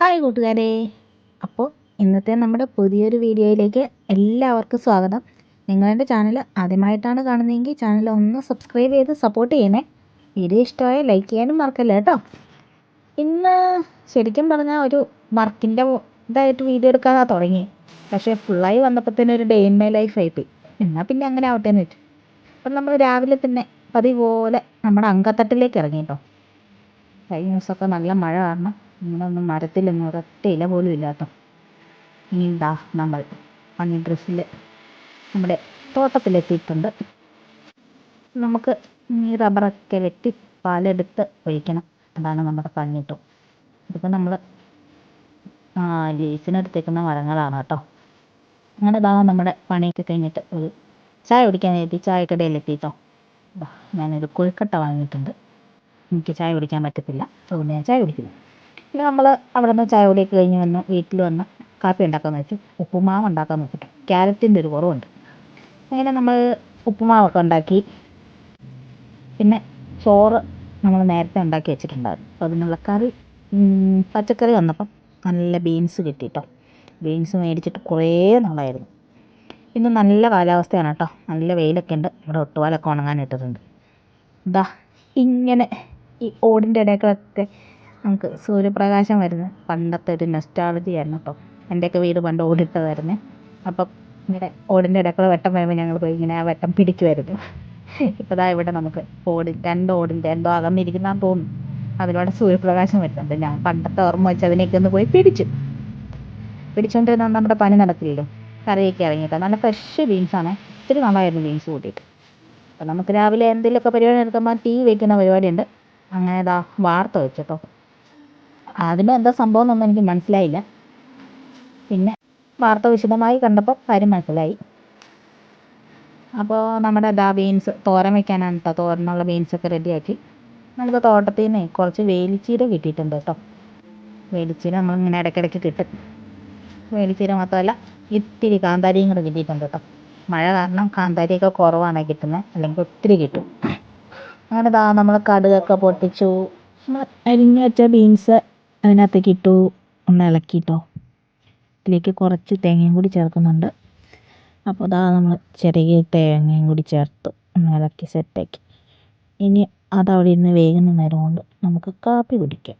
Hi കൂട്ടുകാരെ. അപ്പോൾ ഇന്നത്തെ നമ്മുടെ പുതിയൊരു വീഡിയോയിലേക്ക് എല്ലാവർക്കും സ്വാഗതം. നിങ്ങളെന്റെ ചാനൽ ആദ്യമായിട്ടാണ് കാണുന്നതെങ്കിൽ ചാനൽ ഒന്ന് സബ്സ്ക്രൈബ് ചെയ്ത് സപ്പോർട്ട് ചെയ്യണേ. വീഡിയോ ഇഷ്ടമായ ലൈക്ക് ചെയ്യാനും മറക്കല്ല കേട്ടോ. ഇന്ന് ശരിക്കും പറഞ്ഞാൽ ഒരു വർക്കിന്റെ ഇതായിട്ട് വീഡിയോ എടുക്കാതെ തുടങ്ങി. പക്ഷേ ഫുള്ളായി വന്നപ്പോഴത്തേനും ഒരു ഡേ ഇൻ മൈ ലൈഫ് ആയിപ്പോയി. എന്നാൽ പിന്നെ അങ്ങനെ ആവട്ടെ എന്ന് വെച്ചു. അപ്പം നമ്മൾ രാവിലെ തന്നെ പതിപോലെ നമ്മുടെ അങ്കത്തട്ടിലേക്ക് ഇറങ്ങി കേട്ടോ. കഴിഞ്ഞ ദിവസമൊക്കെ നല്ല മഴ കാരണം നമ്മളൊന്നും മരത്തിലൊന്നും ഒരൊറ്റ ഇല പോലും ഇനി ഇതാ നമ്മൾ പണി ഡ്രസ്സിൽ നമ്മുടെ തോട്ടത്തിലെത്തിയിട്ടുണ്ട്. നമുക്ക് ഈ റബ്ബറൊക്കെ വെട്ടി പാലെടുത്ത് ഒഴിക്കണം. അതാണ് നമ്മുടെ പണി കേട്ടോ ഇതിപ്പോൾ നമ്മൾ ലീസിനെടുത്തേക്കുന്ന മരങ്ങളാണ് കേട്ടോ. അങ്ങനെ ഇതാ നമ്മുടെ പണിയൊക്കെ കഴിഞ്ഞിട്ട് ഒരു ചായ കുടിക്കാൻ എത്തി. ചായക്കടയിലെത്തിയിട്ടോ. ഞാനൊരു കൊഴുക്കട്ട വാങ്ങിയിട്ടുണ്ട്. എനിക്ക് ചായ കുടിക്കാൻ പറ്റത്തില്ല. അതുകൊണ്ട് ഞാൻ ചായ കുടിക്കുന്നു. പിന്നെ നമ്മൾ അവിടെ നിന്ന് ചായ കുടിയൊക്കെ കഴിഞ്ഞ് വന്ന് വീട്ടിൽ വന്ന് കാപ്പി ഉണ്ടാക്കാമെന്ന് വെച്ചു ഉപ്പുമാവ് ഉണ്ടാക്കാമെന്ന് വെച്ചിട്ട്. ക്യാരറ്റിന്റെ ഒരു കുറവുണ്ട്. അങ്ങനെ നമ്മൾ ഉപ്പുമാവൊക്കെ ഉണ്ടാക്കി. പിന്നെ ചോറ് നമ്മൾ നേരത്തെ ഉണ്ടാക്കി വെച്ചിട്ടുണ്ടായിരുന്നു. അപ്പോൾ അതിനുള്ള കറി പച്ചക്കറി വന്നപ്പം നല്ല ബീൻസ് കിട്ടി കേട്ടോ ബീൻസ് മേടിച്ചിട്ട് കുറേ നാളായിരുന്നു. ഇന്ന് നല്ല കാലാവസ്ഥയാണ് കേട്ടോ. നല്ല വെയിലൊക്കെ ഉണ്ട്. ഇവിടെ ഒട്ടുപാലൊക്കെ ഉണങ്ങാൻ ഇട്ടിട്ടുണ്ട് ഇതാ ഇങ്ങനെ ഈ ഓടിന്റെ ഇടയ്ക്കൊക്കെ നമുക്ക് സൂര്യപ്രകാശം വരുന്നത് പണ്ടത്തെ ഒരു നെസ്റ്റാളജി ആയിരുന്നു കേട്ടോ. എന്റെയൊക്കെ വീട് പണ്ട് ഓടിട്ടതായിരുന്നേ. അപ്പം ഇങ്ങനെ ഓടിന്റെ ഇടയ്ക്കുള്ള വെട്ടം വരുമ്പോൾ ഞങ്ങൾ പോയി ഇങ്ങനെ ആ വെട്ടം പിടിക്കുമായിരുന്നു ഇപ്പോൾ ദാ ഇവിടെ നമുക്ക് ഓടി രണ്ട് ഓടിന്റെ എന്തോ അകന്നിരിക്കുന്നതാന്ന് തോന്നുന്നു. അതിലൂടെ സൂര്യപ്രകാശം വരുന്നുണ്ട്. ഞാൻ പണ്ടത്തെ ഓർമ്മ വെച്ച് അതിനെയൊക്കെ ഒന്ന് പോയി പിടിച്ചു. പിടിച്ചുകൊണ്ടിരുന്ന നമ്മുടെ പനി നടക്കില്ലല്ലോ. കറിയൊക്കെ ഇറങ്ങിയിട്ട് നല്ല ഫ്രഷ് ബീൻസാണ് ഒത്തിരി നന്നായിരുന്നു ബീൻസ് കൂട്ടിയിട്ട്. അപ്പോൾ നമുക്ക് രാവിലെ എന്തെങ്കിലുമൊക്കെ പരിപാടി എടുക്കുമ്പോൾ ടീ വയ്ക്കുന്ന പരിപാടിയുണ്ട്. അങ്ങനെ ഇതാ വാർത്ത വെച്ചു കേട്ടോ എന്താ സംഭവം എന്നൊന്നും എനിക്ക് മനസ്സിലായില്ല. പിന്നെ വാർത്ത വിശദമായി കണ്ടപ്പോൾ കാര്യം മനസ്സിലായി. അപ്പോൾ നമ്മുടെ ദാ ബീൻസ് തോരൻ വെക്കാനാണ് കേട്ടോ തോരനുള്ള ബീൻസൊക്കെ റെഡിയാക്കി. നമുക്ക് തോട്ടത്തിൽ നിന്ന് കുറച്ച് വേലിച്ചീര കിട്ടിയിട്ടുണ്ട് കേട്ടോ വേലിച്ചീര നമ്മളിങ്ങനെ ഇടയ്ക്കിടയ്ക്ക് കിട്ടും. വേലിച്ചീര മാത്രമല്ല ഇത്തിരി കാന്താരിയും കൂടെ കിട്ടിയിട്ടുണ്ട് കേട്ടോ മഴ കാരണം കാന്താരിയൊക്കെ കുറവാണ് കിട്ടുന്നത് അല്ലെങ്കിൽ ഒത്തിരി കിട്ടും. അങ്ങനെ ദാ നമ്മൾ കടുകൊക്കെ പൊട്ടിച്ചു. നമ്മൾ അരിഞ്ഞു വെച്ച ബീൻസ് അതിനകത്തേക്ക് ഇട്ടു ഒന്ന് ഇളക്കിയിട്ടോ ഇതിലേക്ക് കുറച്ച് തേങ്ങയും കൂടി ചേർക്കുന്നുണ്ട്. അപ്പോൾ ദാ നമ്മൾ ചെറിയ തേങ്ങയും കൂടി ചേർത്ത് ഒന്ന് ഇളക്കി സെറ്റാക്കി. ഇനി അതവിടെ ഇരുന്ന് വേകുന്ന നേരം കൊണ്ട് നമുക്ക് കാപ്പി കുടിക്കാം.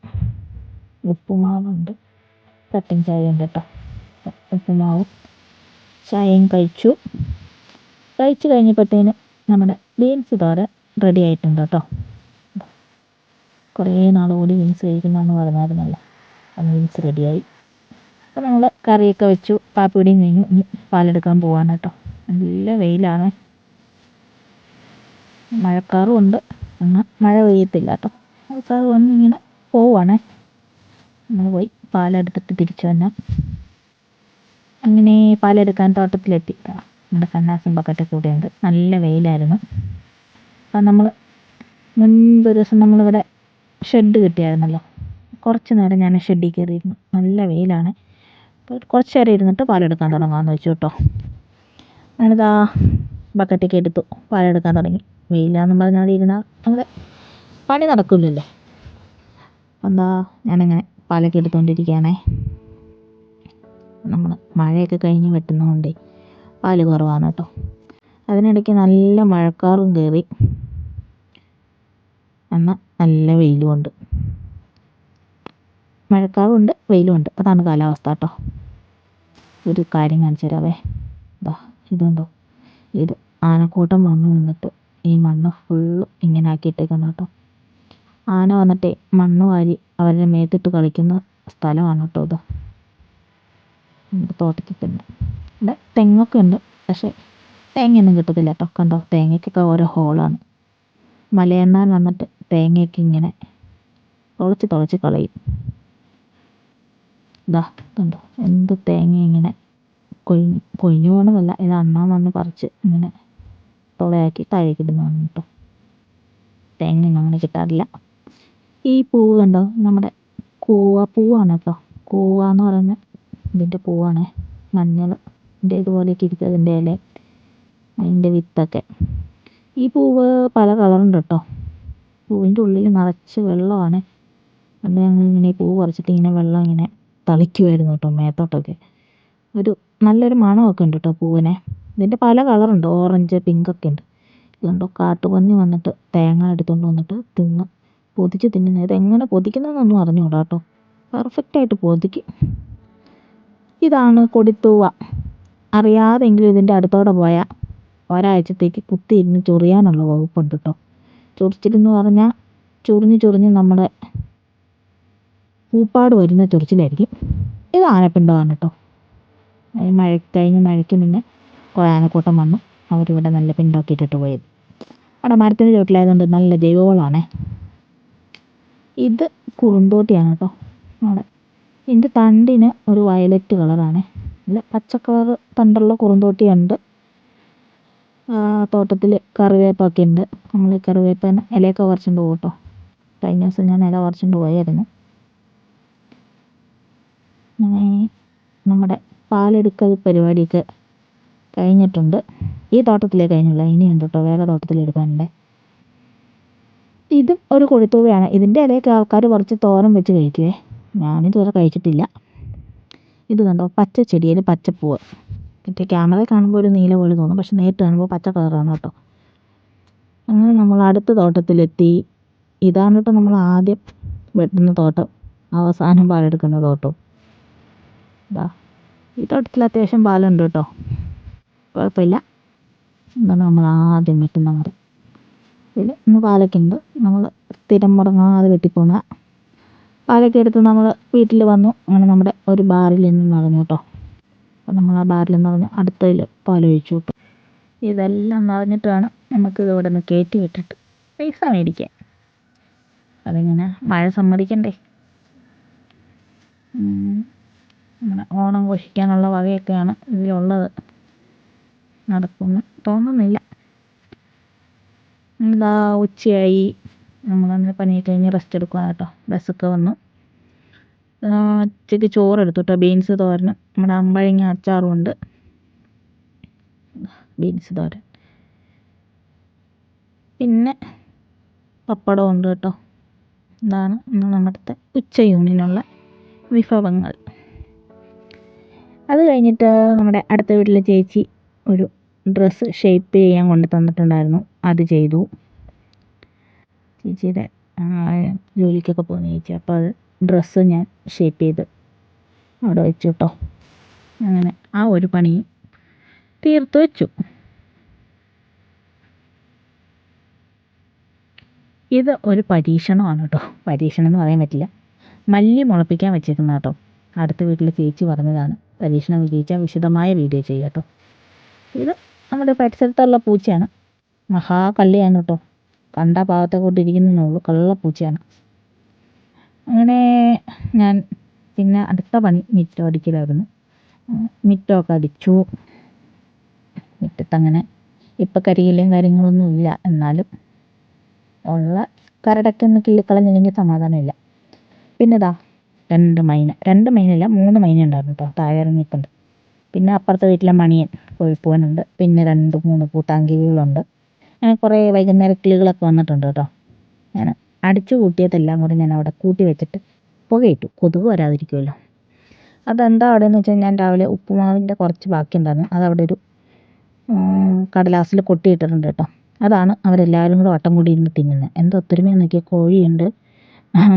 ഉപ്പുമാവുണ്ട്. കട്ടൻ ചായ ഉണ്ട് കേട്ടോ. ഉപ്പുമാവും. ചായയും കഴിച്ചു. കഴിച്ചു കഴിഞ്ഞപ്പോഴത്തേന് നമ്മുടെ ബീൻസ് തോര റെഡി ആയിട്ടുണ്ട് കേട്ടോ. കുറേ നാൾ കൂടി ബീൻസ് പറഞ്ഞാലും പറഞ്ഞായിരുന്നല്ലോ. അത് ബീൻസ് റെഡിയായി അപ്പോൾ നമ്മൾ കറിയൊക്കെ വെച്ചു. പാപ്പിടിയും കഴിഞ്ഞു ഇനി പാലെടുക്കാൻ പോവാണ് കേട്ടോ. നല്ല വെയിലാണ്. മഴക്കാറും ഉണ്ട്. എന്നാൽ മഴ പെയ്യത്തില്ല കേട്ടോ. മഴക്കാറ് വന്ന് ഇങ്ങനെ പോവാണേ. നമ്മൾ പോയി പാലെടുത്തിട്ട് തിരിച്ചു വന്നാൽ അങ്ങനെ പാലെടുക്കാൻ തോട്ടത്തിലെത്തി. നമ്മുടെ കണ്ണാസും ബക്കറ്റൊക്കെ ഇവിടെയുണ്ട്. നല്ല വെയിലായിരുന്നു. അപ്പം നമ്മൾ മുൻപ് ദിവസം നമ്മളിവിടെ ഷെഡ് കിട്ടിയായിരുന്നല്ലോ. കുറച്ച് നേരം ഞാൻ ഷെഡിൽ കയറിയിരുന്നു. നല്ല വെയിലാണ്. കുറച്ച് നേരം ഇരുന്നിട്ട് പാലെടുക്കാൻ തുടങ്ങാമെന്ന് വെച്ചു കേട്ടോ. ഞാനിതാ ബക്കറ്റൊക്കെ എടുത്തു. പാലെടുക്കാൻ തുടങ്ങി. വെയിലാന്ന് പറഞ്ഞാൽ ഇരുന്നാൽ നമ്മുടെ പണി നടക്കില്ലല്ലോ എന്താ ഞാനിങ്ങനെ പാലൊക്കെ എടുത്തുകൊണ്ടിരിക്കുകയാണേ നമ്മൾ മഴയൊക്കെ കഴിഞ്ഞ് വെട്ടുന്നതുകൊണ്ടേ പാൽ കുറവാണ് കേട്ടോ. അതിനിടയ്ക്ക് നല്ല മഴക്കാറും കയറി. എന്നാൽ നല്ല വെയിലുമുണ്ട്. മഴക്കാറുമുണ്ട് വെയിലുമുണ്ട്. അതാണ് കാലാവസ്ഥ കേട്ടോ. ഒരു കാര്യം കാണിച്ചു തരാവേ ഇതാ ഇതുണ്ടോ? ഇത് ആനക്കൂട്ടം വന്ന് നിന്നിട്ട് ഈ മണ്ണ് ഫുള്ള് ഇങ്ങനെ ആക്കിയിട്ടേക്കുന്നു കേട്ടോ. ആന വന്നിട്ടേ മണ്ണ് വാരി അവരുടെ മേത്തിട്ട് കളിക്കുന്ന സ്ഥലമാണ് കേട്ടോ ഇത്. തോട്ടത്തിൽ തന്നെ. ഇവിടെ തെങ്ങൊക്കെ ഉണ്ട് പക്ഷേ തേങ്ങയൊന്നും കിട്ടത്തില്ല കേട്ടോ. കണ്ടോ? തേങ്ങയ്ക്കൊക്കെ ഓരോ ഹോളാണ്. മലയണ്ണാൻ വന്നിട്ട് തേങ്ങയൊക്കെ ഇങ്ങനെ തുളച്ച് തുളച്ച് കളയും. ഇതാ കണ്ടോ? എന്ത് തേങ്ങ ഇങ്ങനെ കൊഴിഞ്ഞ് കൊഴിഞ്ഞു പോകണമെന്നല്ല ഇത് അണ്ണാൻ വന്ന് പറിച്ച് ഇങ്ങനെ തുളയാക്കി താഴേക്ക് കേട്ടോ. തേങ്ങ അങ്ങനെ കിട്ടാറില്ല. ഈ പൂവ് കണ്ടോ? നമ്മുടെ കൂവ പൂവാണ് കേട്ടോ. കൂവ എന്ന് പറഞ്ഞ ഇതിന്റെ പൂവാണ്. മഞ്ഞൾ ഇതിന്റെ ഇതുപോലെയൊക്കെ ഇരിക്കും അതിന്റെ ഇല അതിന്റെ വിത്തൊക്കെ. ഈ പൂവ് പല കളറുണ്ട് കേട്ടോ. പൂവിന്റെ ഉള്ളിൽ നിറച്ച് വെള്ളമാണ്. പണ്ട് ഞങ്ങൾ ഇങ്ങനെ പൂവ് പറിച്ചിട്ട് ഇങ്ങനെ വെള്ളം ഇങ്ങനെ തളിക്കുമായിരുന്നു കേട്ടോ മേത്തോട്ടൊക്കെ. ഒരു നല്ലൊരു മണമൊക്കെ ഉണ്ട് കേട്ടോ പൂവിനെ. ഇതിന്റെ പല കളറുണ്ട്. ഓറഞ്ച് പിങ്കൊക്കെ ഉണ്ട്. ഇതുകൊണ്ടോ കാട്ടുപന്നി വന്നിട്ട് തേങ്ങ എടുത്തുകൊണ്ട് വന്നിട്ട് തിന്ന് പൊതിച്ച് തിന്നുന്നത്. ഇതെങ്ങനെ പൊതിക്കുന്നതെന്നൊന്നും അറിഞ്ഞൂടാ കേട്ടോ. പെർഫെക്റ്റായിട്ട് പൊതിക്കും. ഇതാണ് കൊടിത്തൂവ. അറിയാതെങ്കിലും ഇതിന്റെ അടുത്തോടെ പോയാൽ ഒരാഴ്ചത്തേക്ക് കുത്തിയിരുന്ന് ചൊറിയാനുള്ള വകുപ്പുണ്ട് കേട്ടോ. ചൊറിച്ചിലെന്ന് പറഞ്ഞാൽ ചൊറിഞ്ഞ് ചൊറിഞ്ഞ് നമ്മുടെ പൂപ്പാട് വരുന്ന ചൊറിച്ചിലായിരിക്കും. ഇത് ആനപ്പിണ്ടമാണ് കേട്ടോ മഴ കഴിഞ്ഞ് മഴയ്ക്ക് മുന്നേ കുറേ ആനക്കൂട്ടം വന്നു. അവരിവിടെ നല്ല പിണ്ടൊക്കെ ഇട്ടിട്ട് പോയത്. അവിടെ മരത്തിന്റെ ചുവട്ടിലായതുകൊണ്ട് നല്ല ജൈവവളമാണേ ഇത് കുറുന്തോട്ടിയാണ് കേട്ടോ അവിടെ. ഇതിന്റെ തണ്ടിന് ഒരു വയലറ്റ് കളറാണ്. നല്ല പച്ച കളർ തണ്ടുള്ള കുറുന്തോട്ടിയുണ്ട്. തോട്ടത്തിൽ കറിവേപ്പ് ഒക്കെ ഉണ്ട് നമ്മൾ കറിവേപ്പിന് ഇലയൊക്കെ പറിച്ചുകൊണ്ട് പോകും കേട്ടോ കഴിഞ്ഞ ദിവസം ഞാൻ ഇല പറിച്ചുകൊണ്ട് പോയായിരുന്നു. നമ്മുടെ പാലെടുക്കൽ പരിപാടിയൊക്കെ കഴിഞ്ഞിട്ടുണ്ട്. ഈ തോട്ടത്തിലേ കഴിഞ്ഞുള്ളൂ. ഇനിയുണ്ട് കേട്ടോ വേറെ തോട്ടത്തിൽ എടുക്കാനുണ്ട്. ഇതും ഒരു കൊഴുത്തൂവയാണ് ഇതിന്റെ ഇലയൊക്കെ ആൾക്കാർ പറിച്ച് തോരൻ വെച്ച് കഴിക്കുവേ. ഞാനിതുവരെ കഴിച്ചിട്ടില്ല. ഇത് കണ്ടോ? പച്ച ചെടിയിൽ പച്ചപ്പൂവ്. മറ്റേ ക്യാമറയിൽ കാണുമ്പോൾ ഒരു നീല പോലെ തോന്നും. പക്ഷെ നേരിട്ട് കാണുമ്പോൾ പച്ച കളറാണ് കേട്ടോ. അങ്ങനെ നമ്മൾ അടുത്ത തോട്ടത്തിലെത്തി. ഇതാണ് കേട്ടോ നമ്മൾ ആദ്യം വെട്ടുന്ന തോട്ടം. അവസാനം പാലെടുക്കുന്ന തോട്ടം. ഇതാ ഈ തോട്ടത്തിൽ അത്യാവശ്യം പാലുണ്ട് കേട്ടോ. കുഴപ്പമില്ല. എന്താണ് നമ്മൾ ആദ്യം വെട്ടുന്ന മരം. ഇതിൽ ഇന്ന് പാലൊക്കെ ഉണ്ട്. നമ്മൾ സ്ഥിരം മുടങ്ങാതെ വെട്ടിപ്പോന്ന. പാലൊക്കെ എടുത്ത് നമ്മൾ വീട്ടിൽ വന്നു. അങ്ങനെ നമ്മുടെ ഒരു ബാറിൽ നിന്ന് നടന്നു കേട്ടോ. നമ്മൾ ആ ബാറിൽ നിറഞ്ഞ് അടുത്തതിൽ പാലൊഴിച്ചു വെക്കും. ഇതെല്ലാം നിറഞ്ഞിട്ട് വേണം നമുക്ക് ഇവിടെ നിന്ന് കയറ്റി വിട്ടിട്ട് പൈസ മേടിക്കാൻ അതിങ്ങനെ മഴ സമ്മതിക്കണ്ടേ? അങ്ങനെ ഓണം ഘോഷിക്കാനുള്ള വകയൊക്കെയാണ് ഇതിലുള്ളത്. നടക്കുമെന്ന് തോന്നുന്നില്ല. എന്താ ഉച്ചയായി. നമ്മളങ്ങനെ പണിയൊക്കെ കഴിഞ്ഞ് റെസ്റ്റ് എടുക്കുക കേട്ടോ. ബസ്സൊക്കെ വന്നു. ഉച്ചയ്ക്ക് ചോറെടുത്തു കേട്ടോ ബീൻസ് തോരനും. നമ്മുടെ അമ്പഴങ്ങ അച്ചാറും ഉണ്ട്. ബീൻസ് തോരൻ. പിന്നെ പപ്പടം ഉണ്ട് കേട്ടോ. ഇതാണ് ഇന്ന് നമ്മുടെ ഉച്ചയൂണിനുള്ള വിഭവങ്ങൾ. അത് കഴിഞ്ഞിട്ട് നമ്മുടെ അടുത്ത വീട്ടിലെ ചേച്ചി ഒരു ഡ്രസ്സ് ഷേപ്പ് ചെയ്യാൻ കൊണ്ട് തന്നിട്ടുണ്ടായിരുന്നു. അത് ചെയ്തു. ചേച്ചിയുടെ ജോലിക്കൊക്കെ പോകുന്ന ചേച്ചി. അപ്പോൾ അത് ഡ്രസ്സ് ഞാൻ ഷേപ്പ് ചെയ്ത് അവിടെ വെച്ചു കേട്ടോ. അങ്ങനെ ആ ഒരു പണി തീർത്ത് വെച്ചു. ഇത് ഒരു പരീക്ഷണമാണ് കേട്ടോ. പരീക്ഷണം എന്ന് പറയാൻ പറ്റില്ല. മല്ലി മുളപ്പിക്കാൻ വെച്ചേക്കുന്ന കേട്ടോ. അടുത്ത വീട്ടിലെ ചേച്ചി പറഞ്ഞതാണ്. പരീക്ഷണം വിജയിച്ചാൽ വിശദമായ വീഡിയോ ചെയ്യുക കേട്ടോ. ഇത് നമ്മുടെ പരിസരത്തുള്ള പൂച്ചയാണ്. മഹാകള്ളിയാണ് കേട്ടോ. കണ്ട പാവത്തെ കൊണ്ടിരിക്കുന്നേ ഉള്ളൂ കള്ളപ്പൂച്ചയാണ് അങ്ങനെ ഞാൻ പിന്നെ അടുത്ത പണി മിറ്റോ അടിക്കലായിരുന്നു. മിറ്റമൊക്കെ അടിച്ചു. മുറ്റത്തങ്ങനെ ഇപ്പം കരിയിലയും കാര്യങ്ങളൊന്നും ഇല്ല. എന്നാലും ഉള്ള കരടൊക്കെ ഒന്ന് കിള്ളിക്കളഞ്ഞില്ലെങ്കിൽ സമാധാനമില്ല. പിന്നെ ഇതാ രണ്ട് മൈന രണ്ട് മൈനല്ല മൂന്ന് മൈന ഉണ്ടായിരുന്നു കേട്ടോ താഴെ ഇറങ്ങിയിട്ടുണ്ട്. പിന്നെ അപ്പുറത്തെ വീട്ടിലെ മണിയൻ കോഴിപ്പൂവനുണ്ട് പിന്നെ രണ്ട് മൂന്ന് കൂട്ടാങ്കികളുണ്ട് അങ്ങനെ കുറേ വൈകുന്നേരം കിളികളൊക്കെ വന്നിട്ടുണ്ട് കേട്ടോ ഞാൻ അടിച്ചു കൂട്ടിയതെല്ലാം കൂടി ഞാൻ അവിടെ കൂട്ടി വെച്ചിട്ട് പുകയിട്ടു. കൊതുക് വരാതിരിക്കുമല്ലോ അതെന്താ അവിടെ എന്ന് വെച്ചാൽ ഞാൻ രാവിലെ ഉപ്പുമാവിന്റെ കുറച്ച് ബാക്കി ഉണ്ടായിരുന്നു. അതവിടെ ഒരു കടലാസിൽ കൊട്ടിയിട്ടിട്ടുണ്ട് കേട്ടോ. അതാണ് അവരെല്ലാവരും കൂടെ വട്ടം കൂടി ഇരുന്ന് തിന്നുന്നത് എന്താ ഒത്തൊരുമയെന്ന് നോക്കിയാൽ കോഴിയുണ്ട്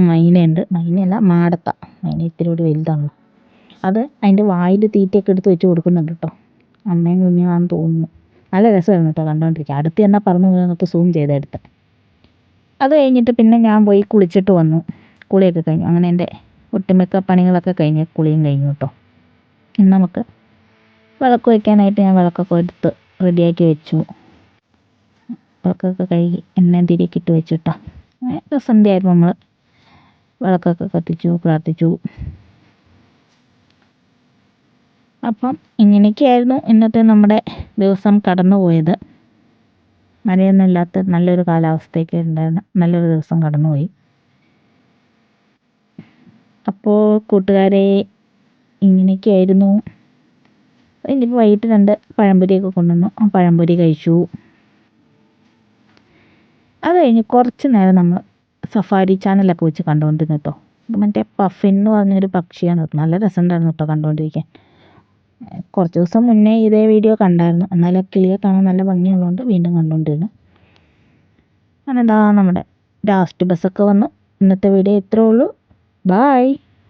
മൈനയുണ്ട്. മൈനയല്ല മാടത്ത. മൈന ഇത്തിരി കൂടി വലുതാണ്. അത് അതിന്റെ വായിൽ തീറ്റയൊക്കെ എടുത്ത് വെച്ച് കൊടുക്കുന്നുണ്ട് കേട്ടോ. അമ്മയും കുഞ്ഞുമാണെന്ന് തോന്നുന്നു. നല്ല രസമായിരുന്നു കേട്ടോ കണ്ടുകൊണ്ടിരിക്കുക അടുത്ത് തന്നെ പറന്ന് വീണിട്ട് സൂം ചെയ്തെടുത്ത്. അത് കഴിഞ്ഞിട്ട് പിന്നെ ഞാൻ പോയി കുളിച്ചിട്ട് വന്നു. കുളിയൊക്കെ കഴിഞ്ഞു. അങ്ങനെ എന്റെ ഒട്ടുമിക്ക പണികളൊക്കെ കഴിഞ്ഞ് കുളിയും കഴിഞ്ഞു കേട്ടോ നമുക്ക് വിളക്ക് വയ്ക്കാനായിട്ട് ഞാൻ വിളക്കൊക്കെ എടുത്ത് റെഡിയാക്കി വെച്ചു. വിളക്കൊക്കെ കഴുകി എണ്ണയും തിരിയൊക്കെ ഇട്ട് വെച്ചു കേട്ടോ അങ്ങനെ സന്ധ്യയായപ്പോൾ നമ്മൾ വിളക്കൊക്കെ കത്തിച്ചു പ്രാർത്ഥിച്ചു. അപ്പം ഇങ്ങനെയൊക്കെയായിരുന്നു ഇന്നത്തെ നമ്മുടെ ദിവസം കടന്നു പോയത് മഴയൊന്നും ഇല്ലാത്ത നല്ലൊരു കാലാവസ്ഥയൊക്കെ ഉണ്ടായിരുന്ന. നല്ലൊരു ദിവസം കടന്നുപോയി. അപ്പോൾ കൂട്ടുകാരെ ഇങ്ങനെയൊക്കെയായിരുന്നു. ഇനിയിപ്പോൾ വൈകിട്ട് രണ്ട് പഴംപൊരിയൊക്കെ കൊണ്ടുവന്നു. പഴംപൊരി കഴിച്ചു. അത് കഴിഞ്ഞ് കുറച്ച് നേരം നമ്മൾ സഫാരി ചാനലൊക്കെ വെച്ച് കണ്ടുകൊണ്ടിരുന്നു കേട്ടോ. മറ്റേ പഫിൻ എന്ന് പറഞ്ഞൊരു പക്ഷിയാണ്. നല്ല രസമുണ്ടായിരുന്നു കേട്ടോ കണ്ടുകൊണ്ടിരിക്കാൻ. കുറച്ച് ദിവസം മുന്നേ ഇതേ വീഡിയോ കണ്ടായിരുന്നു. എന്നാലും കിളിയെ കാണാൻ നല്ല ഭംഗിയുള്ളതുകൊണ്ട് വീണ്ടും കണ്ടുകൊണ്ടിരുന്നു അങ്ങനെ ഇതാ നമ്മുടെ ലാസ്റ്റ് ബസ്സൊക്കെ വന്നു. ഇന്നത്തെ വീഡിയോ ഇത്രേ ഉള്ളൂ. ബായ്